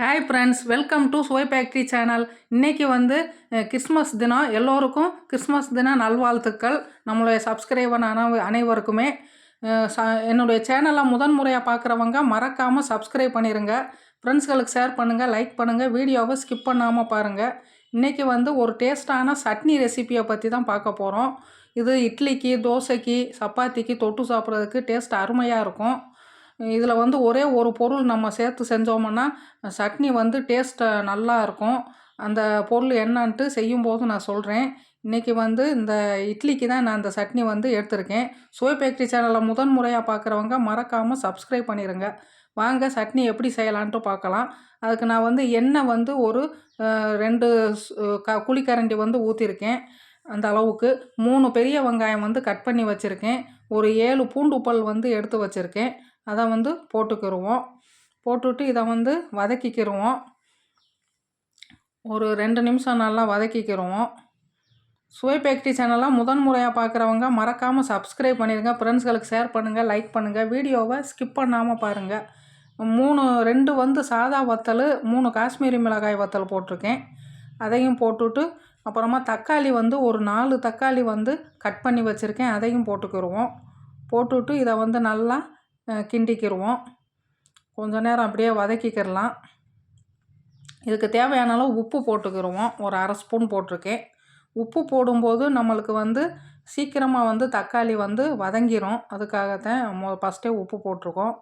Hi friends welcome to சுவை factory channel இன்றைக்கி வந்து கிறிஸ்மஸ் தினம். எல்லோருக்கும் கிறிஸ்மஸ் தின நல்வாழ்த்துக்கள். நம்மளுடைய சப்ஸ்கிரைபர் அனை அனைவருக்குமே. ச என்னுடைய சேனலை முதன் முறையாக பார்க்குறவங்க மறக்காமல் சப்ஸ்கிரைப் பண்ணிடுங்க ஃப்ரெண்ட்ஸ்களுக்கு ஷேர் பண்ணுங்கள் லைக் பண்ணுங்கள் வீடியோவை ஸ்கிப் பண்ணாமல் பாருங்கள் இன்றைக்கி வந்து ஒரு டேஸ்ட்டான சட்னி ரெசிபியை பற்றி தான் பார்க்க போகிறோம் இது இட்லிக்கு தோசைக்கு சப்பாத்திக்கு தொட்டு சாப்பிட்றதுக்கு டேஸ்ட் அருமையாக இருக்கும். இதில் வந்து ஒரே ஒரு பொருள் நம்ம சேர்த்து செஞ்சோமுன்னா சட்னி வந்து டேஸ்ட்டு நல்லா இருக்கும். அந்த பொருள் என்னன்ட்டு செய்யும்போது நான் சொல்கிறேன் இன்றைக்கி வந்து இந்த இட்லிக்கு தான் நான் இந்த சட்னி வந்து எடுத்திருக்கேன். சுவை பேக்கரி சேனலை முதன் முறையாக பார்க்குறவங்க மறக்காமல் சப்ஸ்கிரைப் பண்ணிடுங்க வாங்க சட்னி எப்படி செய்யலான்ட்டு பார்க்கலாம். அதுக்கு நான் வந்து எண்ணெய் வந்து ஒரு ரெண்டு க குழிக்கரண்டி வந்து ஊற்றிருக்கேன் அந்த அளவுக்கு. மூணு பெரிய வெங்காயம் வந்து கட் பண்ணி வச்சுருக்கேன். ஒரு ஏழு பூண்டு பல் வந்து எடுத்து வச்சுருக்கேன். அதை வந்து போட்டுக்கிருவோம். போட்டுட்டு இதை வந்து வதக்கிக்கிடுவோம் ஒரு ரெண்டு நிமிஷம் நல்லா வதக்கிக்கிடுவோம் சுவை பேக்ட்ரி சேனலாக முதன் முறையாக பார்க்குறவங்க மறக்காமல் சப்ஸ்கிரைப் பண்ணிடுங்க. ஃப்ரெண்ட்ஸ்களுக்கு ஷேர் பண்ணுங்கள் லைக் பண்ணுங்கள் வீடியோவை ஸ்கிப் பண்ணாமல் பாருங்கள் மூணு ரெண்டு வந்து சாதா வத்தல் மூணு காஷ்மீரி மிளகாய் வத்தல் போட்டிருக்கேன். அதையும் போட்டுட்டு அப்புறமா தக்காளி வந்து ஒரு நாலு தக்காளி வந்து கட் பண்ணி வச்சுருக்கேன். அதையும் போட்டுக்கிருவோம். போட்டுட்டு இதை வந்து நல்லா கிண்டிக்கிடுவோம் கொஞ்சம் கொஞ்ச நேரம் அப்படியே வதக்கிக்கிடலாம் இதுக்கு தேவையான அளவு உப்பு போட்டுக்கிருவோம். ஒரு அரை ஸ்பூன் போட்டிருக்கேன். உப்பு போடும்போது நம்மளுக்கு வந்து சீக்கிரமாக வந்து தக்காளி வந்து வதங்கிரும். அதுக்காகத்தான் மொ ஃபஸ்ட்டே உப்பு போட்டிருக்கோம்.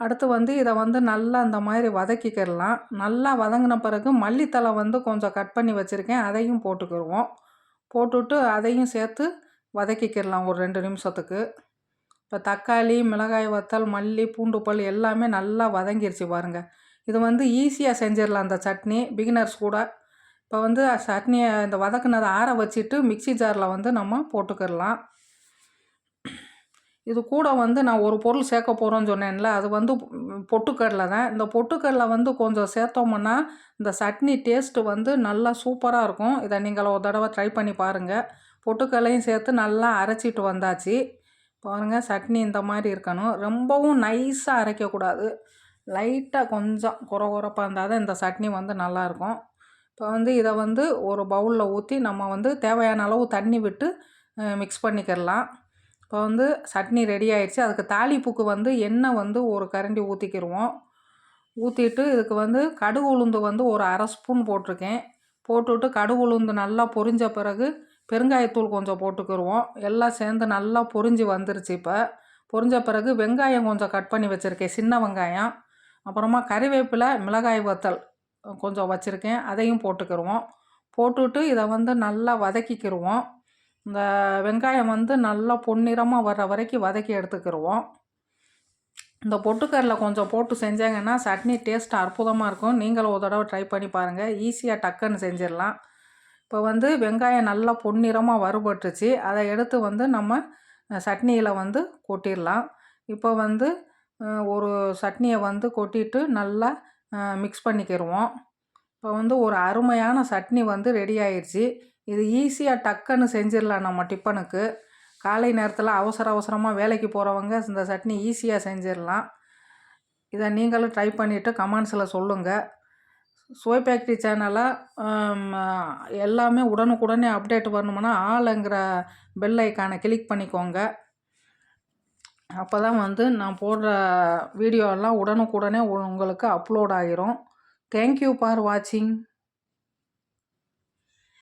அடுத்து வந்து இதை வந்து நல்லா இந்த மாதிரி வதக்கிக்கிடலாம் நல்லா வதங்கின பிறகு மல்லித்தலை வந்து கொஞ்சம் கட் பண்ணி வச்சுருக்கேன். அதையும் போட்டுக்கிடுவோம் போட்டுட்டு அதையும் சேர்த்து வதக்கிக்கிடலாம் ஒரு ரெண்டு நிமிஷத்துக்கு. இப்போ தக்காளி மிளகாய் வத்தல் மல்லி பூண்டு பல் எல்லாமே நல்லா வதங்கிருச்சு பாருங்கள் இது வந்து ஈஸியாக செஞ்சிடலாம் அந்த சட்னி பிகினர்ஸ் கூட. இப்போ வந்து சட்னியை இந்த வதக்குனதை ஆற வச்சுட்டு மிக்ஸி ஜாரில் வந்து நம்ம போட்டுக்கிடலாம். இது கூட வந்து நான் ஒரு பொருள் சேர்க்க போகிறோன்னு சொன்னேன்ல அது வந்து பொட்டுக்கடலை தான். இந்த பொட்டுக்கடலை வந்து கொஞ்சம் சேர்த்தோம்னா இந்த சட்னி டேஸ்ட்டு வந்து நல்லா சூப்பராக இருக்கும். இதை நீங்கள் ஒரு தடவை ட்ரை பண்ணி பாருங்கள் பொட்டுக்கடலையும் சேர்த்து நல்லா அரைச்சிட்டு வந்தாச்சு. பாருங்கள் சட்னி இந்த மாதிரி இருக்கணும். ரொம்பவும் நைஸாக அரைக்கக்கூடாது. லைட்டாக கொஞ்சம் குறை குறைப்பாக இருந்தால் தான் இந்த சட்னி வந்து நல்லாயிருக்கும் இப்போ வந்து இதை வந்து ஒரு பவுலில் ஊற்றி நம்ம வந்து தேவையான அளவு தண்ணி விட்டு மிக்ஸ் பண்ணிக்கிடலாம். இப்போ வந்து சட்னி ரெடி ஆயிடுச்சு. அதுக்கு தாளிப்புக்கு வந்து எண்ணெய் வந்து ஒரு கரண்டி ஊற்றிக்கிடுவோம் ஊற்றிட்டு இதுக்கு வந்து கடுகு உளுந்து வந்து ஒரு அரை ஸ்பூன் போட்டிருக்கேன். போட்டுவிட்டு கடுகு உளுந்து நல்லா பொரிஞ்ச பிறகு பெருங்காயத்தூள் கொஞ்சம் போட்டுக்கிருவோம். எல்லாம் சேர்ந்து நல்லா பொரிஞ்சு வந்துருச்சு இப்போ. பொரிஞ்ச பிறகு வெங்காயம் கொஞ்சம் கட் பண்ணி வச்சுருக்கேன். சின்ன வெங்காயம். அப்புறமா கறிவேப்பிலை மிளகாய் வத்தல் கொஞ்சம் வச்சுருக்கேன். அதையும் போட்டுக்கிருவோம். போட்டுட்டு இதை வந்து நல்லா வதக்கிக்கிடுவோம் இந்த வெங்காயம் வந்து நல்லா பொன்னிறமாக வர்ற வரைக்கும் வதக்கி எடுத்துக்கிடுவோம் இந்த பொட்டுக்கடலை கொஞ்சம் போட்டு செஞ்சாங்கன்னா சட்னி டேஸ்ட் அற்புதமாக இருக்கும். நீங்களும் ஒரு தடவை ட்ரை பண்ணி பாருங்கள் ஈஸியாக டக்குன்னு செஞ்சிடலாம். இப்போ வந்து வெங்காயம் நல்லா பொன்னிறமாக வறுபட்டுச்சு அதை எடுத்து வந்து நம்ம சட்னியில் வந்து கொட்டிடலாம். இப்போ வந்து ஒரு சட்னியை வந்து கொட்டிட்டு நல்லா மிக்ஸ் பண்ணிக்கிடுவோம் இப்போ வந்து ஒரு அருமையான சட்னி வந்து ரெடி ஆயிடுச்சு இது ஈஸியாக டக்குன்னு செஞ்சிடலாம் நம்ம டிஃபனுக்கு. காலை நேரத்தில் அவசர அவசரமாக வேலைக்கு போகிறவங்க இந்த சட்னி ஈஸியாக செஞ்சிடலாம். இதை நீங்களும் ட்ரை பண்ணிவிட்டு கமெண்ட்ஸில் சொல்லுங்கள் சுவை ஃபேக்ட்ரி சேனலை எல்லாமே உடனுக்குடனே அப்டேட் வரணுமுன்னா ஆளுங்கிற பெல் ஐக்கானை கிளிக் பண்ணிக்கோங்க. அப்போ தான் வந்து நான் போடுற வீடியோ எல்லாம் உடனுக்குடனே உங்களுக்கு அப்லோட் ஆகிரும் தேங்க்யூ ஃபார் வாட்சிங்